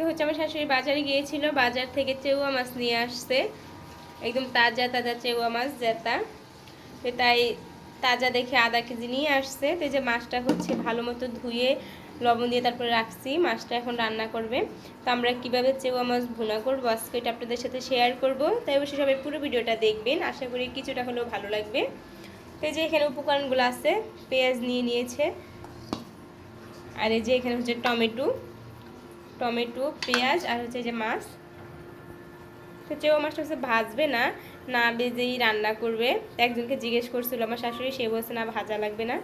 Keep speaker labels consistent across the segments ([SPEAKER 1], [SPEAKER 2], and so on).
[SPEAKER 1] আজকে হচ্ছে আমার শাশুড়ি বাজারে গিয়েছিল, বাজার থেকে চেউয়া মাছ নিয়ে আসছে। একদম তাজা তাজা চেউয়া মাছ জেতা তাই তাজা দেখে আধা কেজি নিয়ে আসছে। তো যে মাছটা হচ্ছে ভালো মতো ধুয়ে লবণ দিয়ে তারপরে রাখছি। মাছটা এখন রান্না করবে। তো আমরা কীভাবে চেউয়া মাছ ভুনা করব আজকে এটা আপনাদের সাথে শেয়ার করব। তাই অবশ্যই সবাই পুরো ভিডিওটা দেখবেন। আশা করি কিছুটা হলেও ভালো লাগবে। তো এই যে এখানে উপকরণগুলো আছে, পেঁয়াজ নিয়ে নিয়েছে। আর এই যে এখানে হচ্ছে টমেটো। টমেটো, পেঁয়াজ আর হচ্ছে যে মাছ। তো চেউয়া মাছটা হচ্ছে ভাজবে না না ভেজেই রান্না করবে। একজনকে জিজ্ঞেস করছিল আমার শাশুড়ি, সে বলছে, না, ভাজা লাগবে না।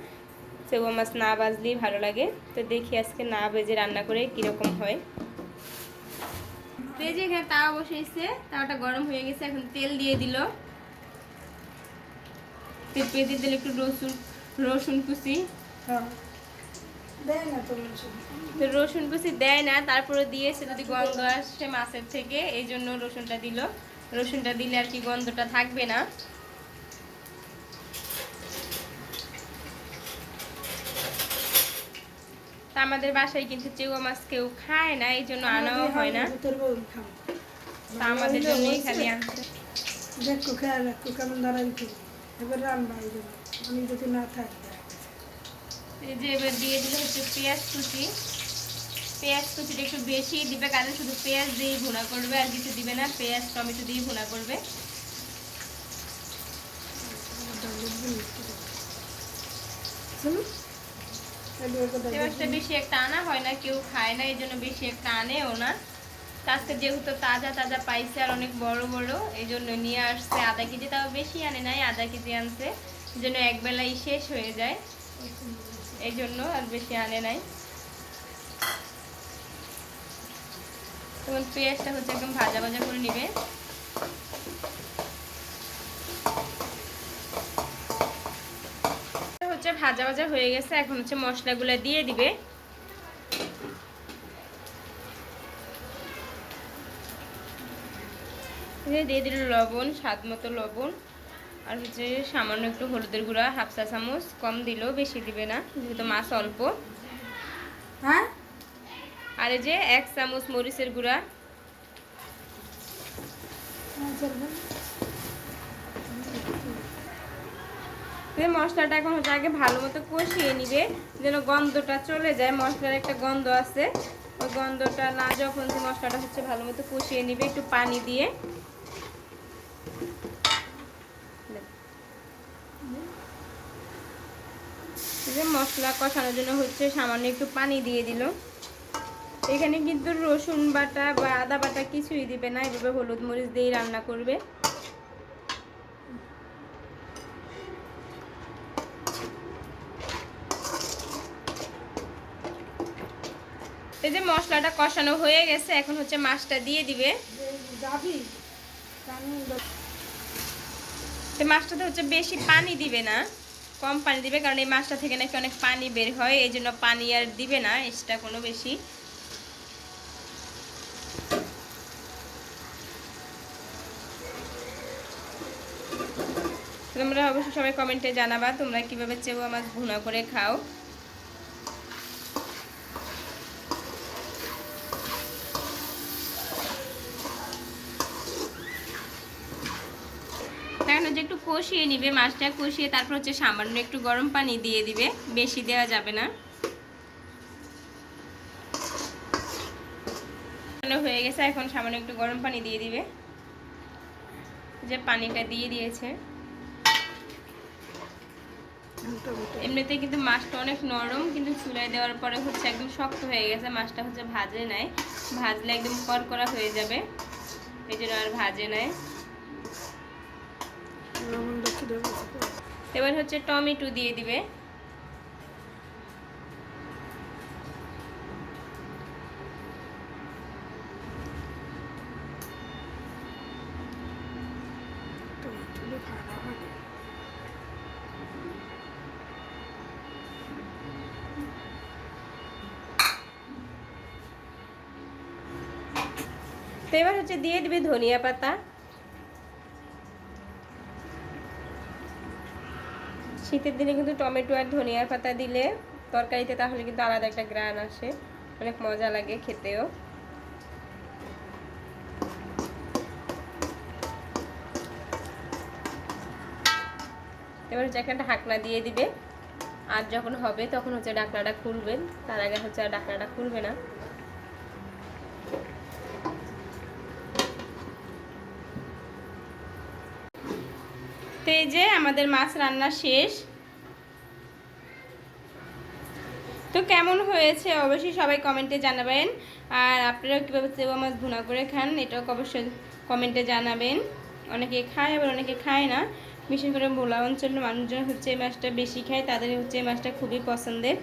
[SPEAKER 1] চেউয়া মাছ না ভাজলেই ভালো লাগে। তো দেখি আজকে না ভেজে রান্না করে কীরকম হয়। যে এখানে তাওয়া বসেছে তাওয়াটা গরম হয়ে গেছে, এখন তেল দিয়ে দিল। তেল পেয়ে দিয়ে দিল একটু রসুন রসুন কুচি।
[SPEAKER 2] হ্যাঁ। তো
[SPEAKER 1] রসুন। কুচি দেয় না তারপরে দিয়েছে যদি গন্ধ আসে মাছের থেকে এই জন্য রসুনটা দিল। রসুনটা দিলে আর কি গন্ধটা থাকবে না। আমাদের বাসায় কিন্তু চেউয়া মাছ কেউ খায় না এই জন্য আনাও হয় না। আমাদের জন্যই খালি আনছে।
[SPEAKER 2] দেখো খেয়াল রাখো কেমন দাঁড়াই এবার রান্না জন্য আমি যদি না থাকি
[SPEAKER 1] এই যে এবার দিয়ে দিলে হচ্ছে পেঁয়াজ কুচি। পেঁয়াজ কুচিটা একটু বেশি দিবে কারণ শুধু পেঁয়াজ দিয়ে ভুনা করবে আর কিছু দিবে না পেঁয়াজ টমেটো দিয়ে ভুনা করবে। বেশি। একটা আনা হয় না কেউ খায় না এই জন্য বেশি একটা আনেও না। আজকে যেহেতু তাজা তাজা পাইছে আর অনেক বড় বড় এই জন্য নিয়ে আসছে। আধা কেজি তাও বেশি আনে নাই আধা কেজি আনছে। এই জন্য একবেলাই শেষ হয়ে যায়। এই জন্য আর বেশি আনে নাই। তখন পেঁয়াজটা হচ্ছে একদম ভাজা ভাজা করে নিবে। হচ্ছে ভাজা ভাজা হয়ে গেছে, এখন হচ্ছে মশলাগুলো দিয়ে দিবে। দিয়ে দিল লবণ, স্বাদ মতো লবণ। আর হচ্ছে সামান্য একটু হলুদের গুঁড়া হাফ চা চামচ কম দিলেও বেশি দিবে না যেহেতু মাছ অল্প।
[SPEAKER 2] হ্যাঁ?
[SPEAKER 1] আর এই যে এক চামচ মরিচের গুঁড়া। মশলাটা এখন হচ্ছে আগে ভালো মতো কষিয়ে নিবে যেন গন্ধটা চলে যায়। মশলার একটা গন্ধ আছে। ওই গন্ধটা না যখন মশলাটা হচ্ছে ভালো মতো কষিয়ে নিবে একটু পানি দিয়ে। যে মশলা কষানোর জন্য হচ্ছে সামান্য একটু পানি দিয়ে দিল। এখানে কিন্তু রসুন বাটা বা আদা বাটা কিছুই দিবে না, এভাবে হলুদ মরিচ দিয়েই রান্না করবে। এই যে মশলাটা কষানো হয়ে গেছে, এখন হচ্ছে মাছটা দিয়ে দিবে।
[SPEAKER 2] যাবি
[SPEAKER 1] তো মাছটাতে হচ্ছে বেশি পানি দিবে না, কম পানি দিবে, কারণ এই মাছটা থেকে নাকি অনেক পানি বের হয়, এই জন্য পানি আর দিবে না, এক্সট্রা কোনো বেশি। তোমরা অবশ্যই সবাই কমেন্টে জানাবা, তোমরা কীভাবে চেউয়া মাছ ভুনা করে খাও। এখন হচ্ছে একটু কষিয়ে নিবে, মাছটা কষিয়ে তারপর হচ্ছে সামান্য একটু গরম পানি দিয়ে দিবে, বেশি দেওয়া যাবে না। হয়ে গেছে, এখন সামান্য একটু গরম পানি দিয়ে দিবে। যে পানিটা দিয়ে দিয়েছে। এমনিতে কিন্তু মাছটা অনেক নরম, কিন্তু চুলায় দেওয়ার পরে হচ্ছে একদম শক্ত হয়ে গেছে, মাছটা হচ্ছে ভাজে নেয় ভাজলে একদম করকরা হয়ে যাবে। এই জন্য আর ভাজে নেয় এবার হচ্ছে টমেটো দিয়ে দিবে। এবার হচ্ছে দিয়ে দিবে ধনিয়া পাতা। শীতের দিনে কিন্তু টমেটো আর ধনিয়ার পাতা দিলে তরকারিতে তাহলে কিন্তু আলাদা একটা গ্রান আসে। অনেক মজা লাগে খেতেও। এবার হচ্ছে একটা ঢাকনা দিয়ে দিবে। আর যখন হবে তখন হচ্ছে ডাকনাটা খুলবেন। তার আগে হচ্ছে আর ডাকনাটা খুলবে না। তো এই যে আমাদের মাছ রান্না শেষ। তো কেমন হয়েছে অবশ্যই সবাই কমেন্টে জানাবেন। আর আপনারাও কীভাবে সেবা মাছ ভুনা করে খান, এটাও অবশ্যই কমেন্টে জানাবেন। অনেকে খায়, আবার অনেকে খায় না। বিশেষ করে ভোলা অঞ্চলের মানুষজন হচ্ছে এই মাছটা বেশি খায়, তাদের হচ্ছে এই মাছটা খুবই পছন্দের।